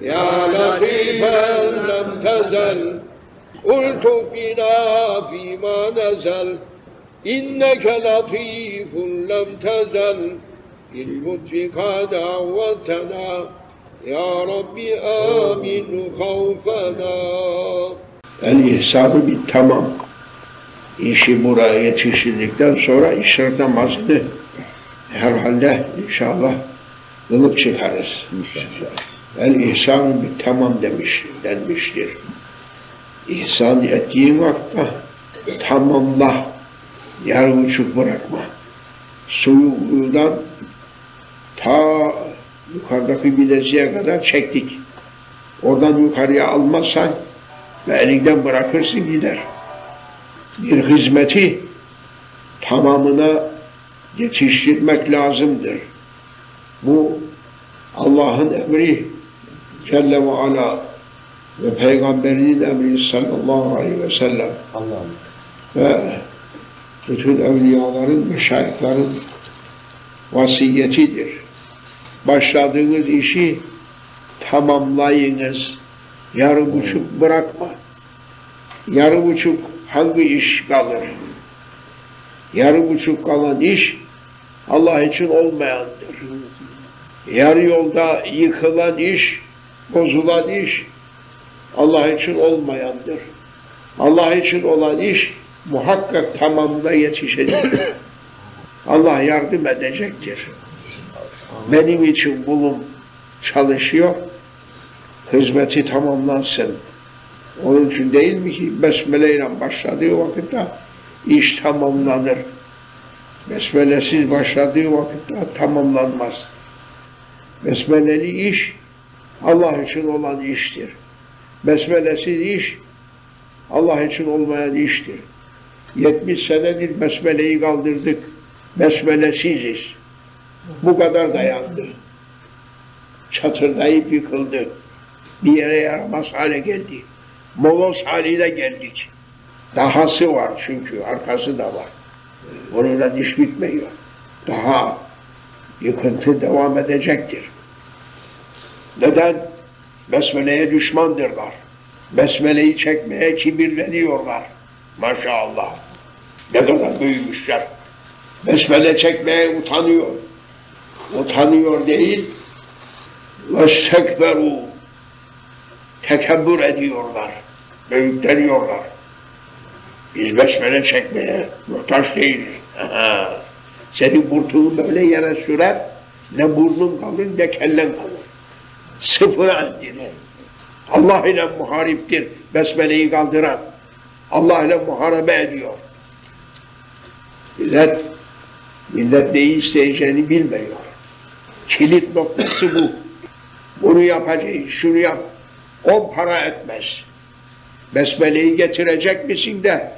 يا لطيفا لم تزل قلت بنا فيما نزل إنك لطيف لم تزل باللطف قد عودتنا يا رب آمن خوفنا El ihsanı bir tamam. İşi buraya yetiştirdikten sonra işrak namazını herhalde inşallah kılıp çıkarız. El ihsanı bir tamam demiş, denmiştir. İhsan ettiğin vakte tamamla, yarı buçuk bırakma. Suyu uyudan ta yukarıdaki bileziğe kadar çektik. Oradan yukarıya almazsan ve elinden bırakırsın gider. Bir hizmeti tamamına yetiştirmek lazımdır. Bu Allah'ın emri Celle ve Ala ve Peygamberinin emri sallallahu aleyhi ve sellem Allah'ım. ve bütün evliyaların, meşayihlerin vasiyetidir. Başladığınız işi tamamlayınız. Yarı buçuk bırakma. Yarı buçuk hangi iş kalır? Yarı buçuk kalan iş Allah için olmayandır. Yarı yolda yıkılan iş, bozulan iş Allah için olmayandır. Allah için olan iş muhakkak tamamına yetişecek. Allah yardım edecektir. Benim için bulun çalışıyor, hizmeti tamamlansın. Onun için değil mi ki Besmele ile başladığı vakitte iş tamamlanır. Besmelesiz başladığı vakitte tamamlanmaz. Besmeleli iş Allah için olan iştir. Besmelesiz iş Allah için olmayan iştir. 70 senedir besmeleyi kaldırdık. Besmelesiziz. Bu kadar dayandı. Çatırdayıp yıkıldı. Bir yere yaramaz hale geldi. Moloz haline geldik. Dahası var çünkü, arkası da var. Bununla iş bitmiyor. Daha yıkıntı devam edecektir. Neden? Besmele'ye düşmandırlar. Besmele'yi çekmeye kibirleniyorlar. Maşallah. Ne kadar büyümüşler. Besmele çekmeye utanıyor. Utanıyor değil, vestekberu tekebbür ediyorlar, büyükleniyorlar. Biz besmele çekmeye muhtaç değiliz. Senin burnunu böyle yere sürer, ne burnun kalır ne kellen kalır. Sıfıra indirir. Allah ile muhariptir besmeleyi kaldıran. Allah ile muharebe ediyor. Millet, millet neyi isteyeceğini bilmiyor. Kilit noktası bu. Bunu yapacağız, şunu yap. On para etmez. Besmeleyi getirecek misin de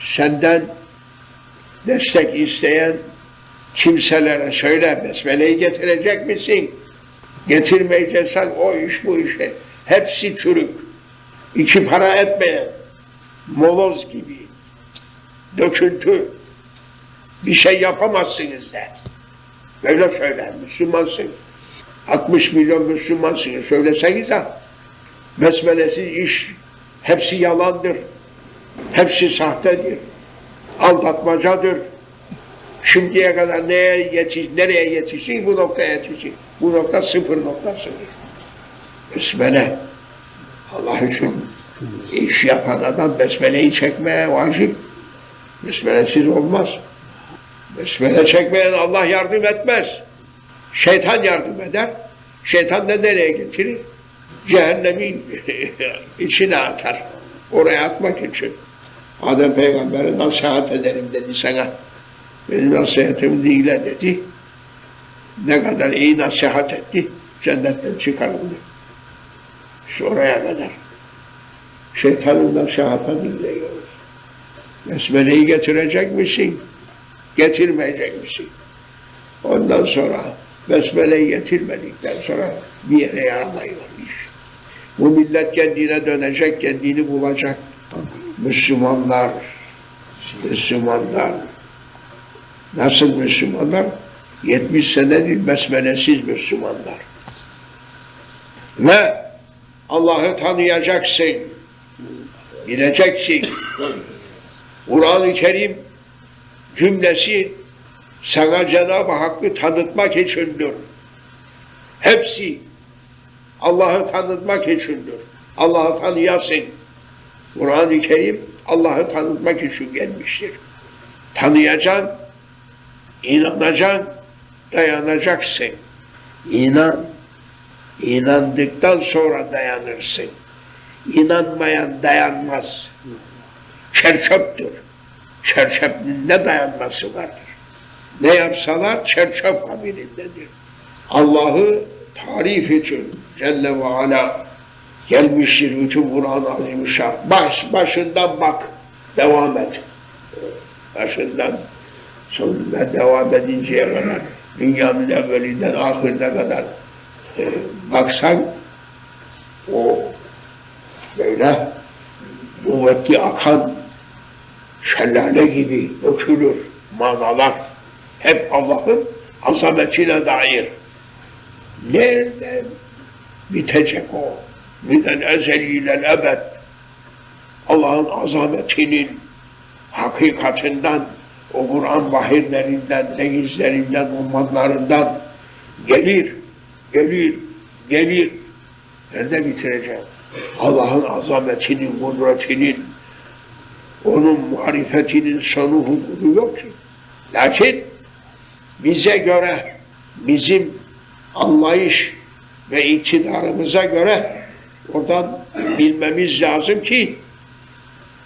senden destek isteyen kimselere söyle besmeleyi getirecek misin? Getirmeyeceksen o iş bu işe. Hepsi çürük. İki para etmeyen moloz gibi döküntü bir şey yapamazsınız de. Böyle söyler Müslümansın. 60 milyon Müslümansınız söylesenize. Besmelesiz iş hepsi yalandır. Hepsi sahtedir. Aldatmacadır. Şimdiye kadar neye yetiş, nereye yetişsin bu noktaya yetişsin. Bu nokta sıfır noktasıdır. Besmele. Allah için iş yapan adam besmeleyi çekmeye vacip. Besmelesiz olmaz. Besmele çekmeyen Allah yardım etmez. Şeytan yardım eder. Şeytan da nereye getirir? Cehennemin içine atar. Oraya atmak için. Adem peygambere nasihat ederim dedi sana. Benim nasihatimi dinle dedi. Ne kadar iyi nasihat etti. Cennetten çıkarıldı. İşte oraya kadar. Şeytanın nasihatını dinliyoruz. Besmeleyi getirecek misin? Getirmeyecek misin? Ondan sonra Besmele'yi getirmedikten sonra bir yere yaramıyor iş. Bu millet kendine dönecek, kendini bulacak. Müslümanlar, Müslümanlar. Nasıl Müslümanlar? 70 senedir besmelesiz Müslümanlar. Ve Allah'ı tanıyacaksın. Bileceksin. Kur'an-ı Kerim cümlesi sana Cenab-ı Hakk'ı tanıtmak içindir. Hepsi Allah'ı tanıtmak içindir. Allah'ı tanıyasın. Kur'an-ı Kerim Allah'ı tanıtmak için gelmiştir. Tanıyacaksın, inanacaksın, dayanacaksın. İnan. İnandıktan sonra dayanırsın. İnanmayan dayanmaz. Çerçöptür. Çerçöpün ne dayanması vardır? Ne yapsalar çerçöp kabilindedir. Allah'ı tarif için Celle ve Ala gelmiştir bütün Kur'an-ı Azimüşşan. Baş, başından bak, devam et. Başından sonuna devam edinceye kadar, dünyanın evvelinden ahirine kadar e, baksan o böyle kuvvetli akan şelale gibi dökülür manalar. Hep Allah'ın azametine dair. Nerede bitecek o? Minen ezeliyle ebed. Allah'ın azametinin hakikatinden, o Kur'an vahirlerinden, denizlerinden, ummanlarından gelir, gelir, gelir. Nerede bitirecek? Allah'ın azametinin, kudretinin, onun marifetinin sonu hududu yok ki. Lakin bize göre, bizim anlayış ve iktidarımıza göre oradan bilmemiz lazım ki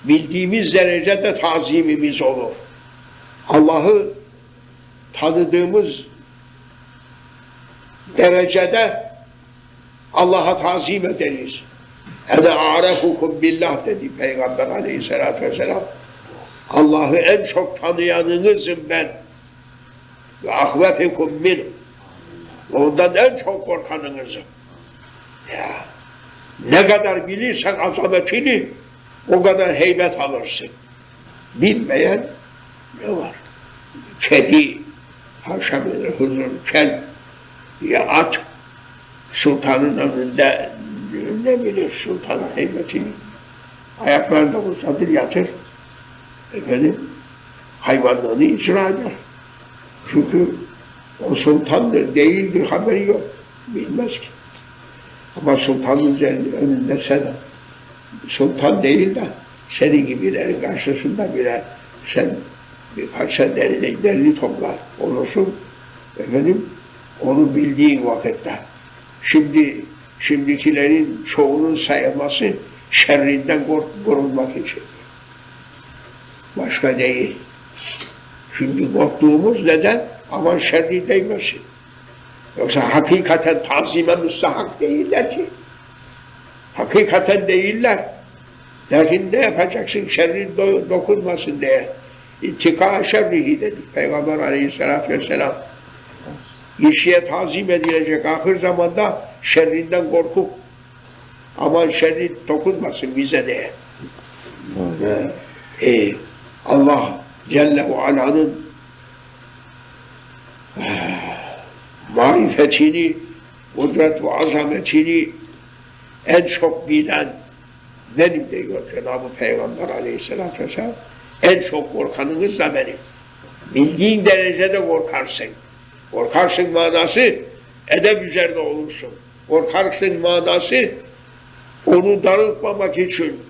bildiğimiz derecede tazimimiz olur. Allah'ı tanıdığımız derecede Allah'a tazim ederiz. Ene arefukum billah dedi Peygamber aleyhissalatü vesselam. Allah'ı en çok tanıyanınızım ben. Ve ahvefikum min. Ondan en çok korkanınızım. Ya. Ne kadar bilirsen azametini o kadar heybet alırsın. Bilmeyen ne var? Kedi, haşamını huzur, kel, ya at, sultanın önünde ne bilir sultanın heybetini. Ayaklarında uzatır yatır. Efendim, hayvanlığını icra eder. Çünkü o sultandır, değildir, haberi yok. Bilmez ki. Ama sultanın önünde sen sultan değil de senin gibilerin karşısında bile sen bir parça derini, derini toplar olursun. Efendim, onu bildiğin vakitte. Şimdi şimdikilerin çoğunun sayılması şerrinden kor- korunmak için. Başka değil. Şimdi korktuğumuz neden? Aman şerri değmesin. Yoksa hakikaten tazime müstahak değiller ki. Hakikaten değiller. Lakin ne yapacaksın şerrin do- dokunmasın diye. İttika şerrihi dedi Peygamber aleyhissalatü vesselam. Kişiye tazim edilecek ahir zamanda şerrinden korkup aman şerri dokunmasın bize diye. Ee, Allah Celle ve Ala'nın marifetini, kudret ve azametini en çok bilen benim de diyor Cenab-ı Peygamber aleyhissalatü vesselam. En çok korkanınız da benim. Bildiğin derecede korkarsın. Korkarsın manası edep üzerine olursun. Korkarsın manası onu darıltmamak için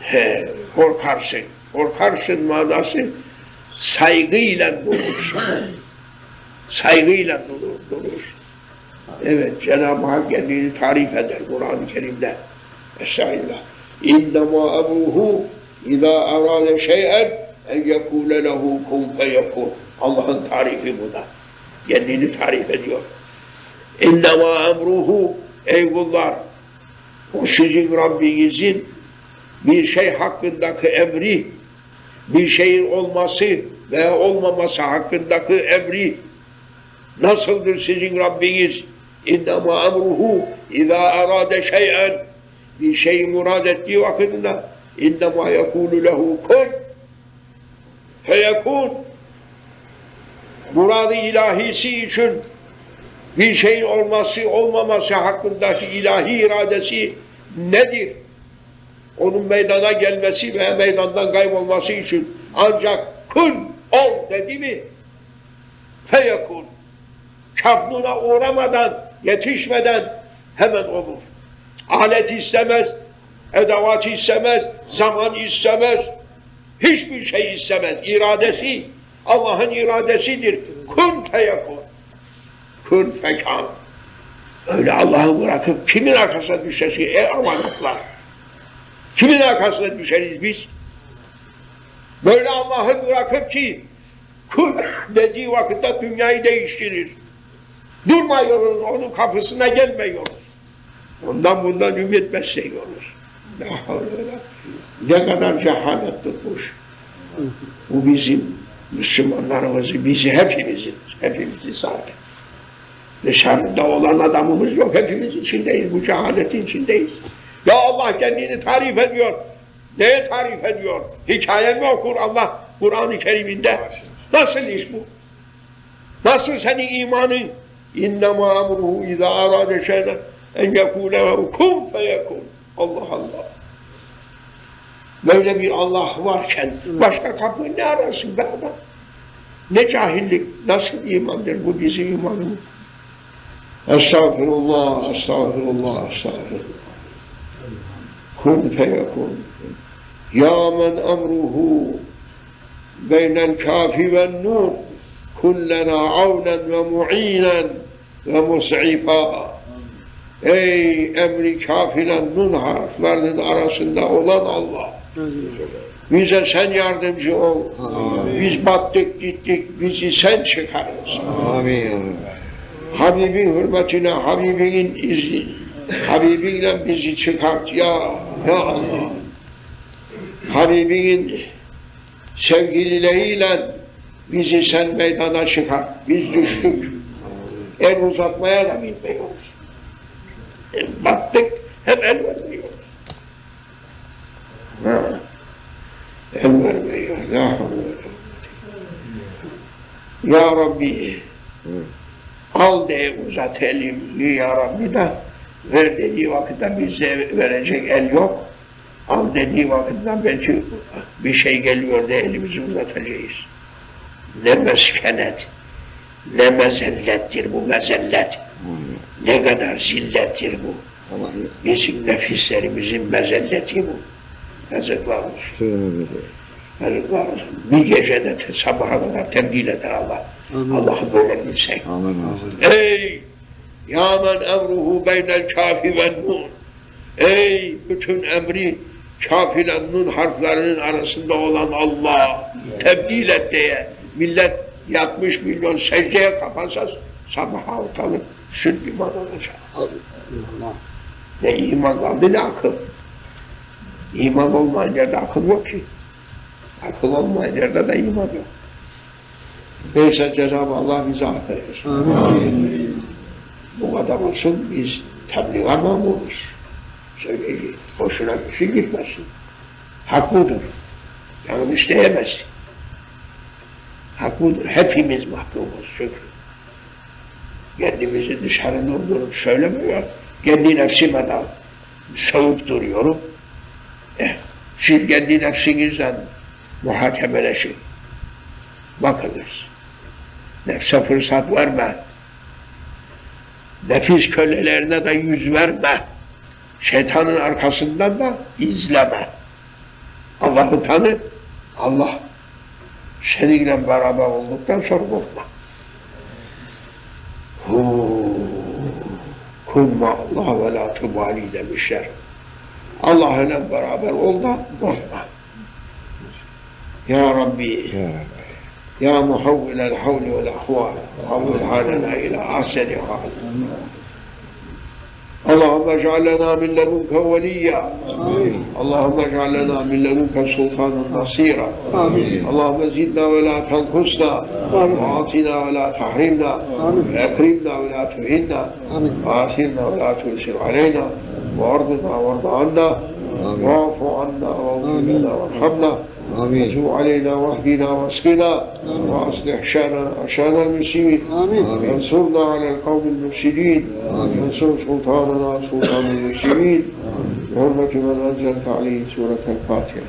he, korkarsın. Korkarsın manası saygıyla durursun. saygıyla durur, durur. Evet, Cenab-ı Hak kendini tarif eder Kur'an-ı Kerim'de. Estağfirullah. İnnemâ ebuhu izâ arâle şey'en en yekûle lehu kun feyekûn. Allah'ın tarifi bu da. Kendini tarif ediyor. İnnemâ emruhu ey kullar o sizin Rabbinizin bir şey hakkındaki emri, bir şeyin olması veya olmaması hakkındaki emri nasıldır sizin Rabbiniz? İnnemâ emruhu izâ arâde şey'en bir şeyi murad ettiği vakitinde innemâ yekûlü lehu kun feyekûn muradı ilahisi için Bir şeyin olması olmaması hakkındaki ilahi iradesi nedir? Onun meydana gelmesi ve meydandan kaybolması için ancak kun ol dedi mi? Feyekun. Çapnuna uğramadan, yetişmeden hemen olur. Alet istemez, edevat istemez, zaman istemez, hiçbir şey istemez. İradesi Allah'ın iradesidir. Kun feyekun. Kun fekan. Öyle Allah'ı bırakıp kimin arkasına düşesi? E amanatlar. Kimin arkasına düşeriz biz? Böyle Allah'ı bırakıp ki kul dediği vakitte dünyayı değiştirir. Durmuyoruz, onun kapısına gelmiyoruz. Ondan bundan ümit besliyoruz. La havle ve la- Ne kadar cehalet tutmuş. Bu bizim Müslümanlarımızı, bizi hepimizi, hepimizi zaten. Dışarıda olan adamımız yok, hepimiz içindeyiz, bu cehaletin içindeyiz. Ya Allah kendini tarif ediyor. Neye tarif ediyor? Hikaye mi okur Allah Kur'an-ı Kerim'inde? Nasıl iş bu? Nasıl senin imanın? Emruhu izâ arâde şeyden en yekûle ve kun feyekûn. Allah Allah. Böyle bir Allah varken başka kapı ne arasın be adam? Ne cahillik, nasıl imandır bu bizim imanımız? Estağfirullah, estağfirullah, estağfirullah. Kun feyekun. Ya men emruhu beynel kafi ve nun. Kun lena avnen ve mu'inen ve mus'ifa. Ey emri kafilen nun harflerinin arasında olan Allah. Bize sen yardımcı ol. Biz battık gittik, bizi sen çıkarırsın. Amin. Habibin hürmetine, Habibinin izni, Habibinle bizi çıkart ya, ya Allah. Habibinin sevgilileriyle bizi sen meydana çıkart. Biz düştük. El uzatmaya da bilmiyoruz. Battık, hep el vermiyoruz. Ha. El vermiyor. La. Ya Rabbi, al de uzat elini ya Rabbi de ver dediği vakitte bize verecek el yok. Al dediği vakitte belki bir şey geliyor da elimizi uzatacağız. Ne meskenet, ne mezellettir bu mezellet. Ne kadar zillettir bu. Bizim nefislerimizin mezelleti bu. Yazıklar olsun. Yazıklar olsun. Bir gecede sabaha kadar tebdil eder Allah. Allah'ı böyle bilsek. Amin. Ey ya men emruhu beynel kafi ve nun. Ey bütün emri kafi ile nun harflerinin arasında olan Allah tebdil et diye millet yatmış milyon secdeye kapansa sabaha ortalık süt liman olacak. Ne iman kaldı ne akıl. İman olmayan yerde akıl yok ki. Akıl olmayan yerde de iman yok. Neyse Cenab-ı Allah bizi affeylesin. Bu kadar olsun biz tebliğe mamuruz. Söyleyeyim. Boşuna kişi gitmesin. Hak budur. Yanlış diyemezsin. Hak budur. Hepimiz mahkumuz çünkü. Kendimizi dışarı durdurup söylemiyor. Kendi nefsime de soğuk duruyorum. Eh, siz kendi nefsinizden muhakemeleşin. Bakınız. Nefse fırsat verme. Nefis kölelerine de yüz verme. Şeytanın arkasından da izleme. Allah'ı tanı. Allah seninle beraber olduktan sonra korkma. Hu, Kumma Allah ve la tubali demişler. Allah ile beraber ol da korkma. Ya Rabbi, Ya Rabbi. يا محول الحول والأحوال حول حالنا إلى أحسن حال اللهم اجعل لنا من لدنك وليا. اللهم اجعل لنا من لدنك سلطانا نصيرا. اللهم زدنا ولا تنقصنا. وأعطنا ولا تحرمنا. وأكرمنا ولا تهنا. وآثرنا ولا تؤثر علينا. وارضنا وارض عنا. واعف عنا واغفر لنا وارحمنا. آمين وتب علينا واهدنا واسقنا واصلح شأننا وشان المسلمين آمين وانصرنا على القوم المفسدين وانصر سلطاننا سلطان المسلمين بحرمة من أنزلت عليه سورة الفاتحة.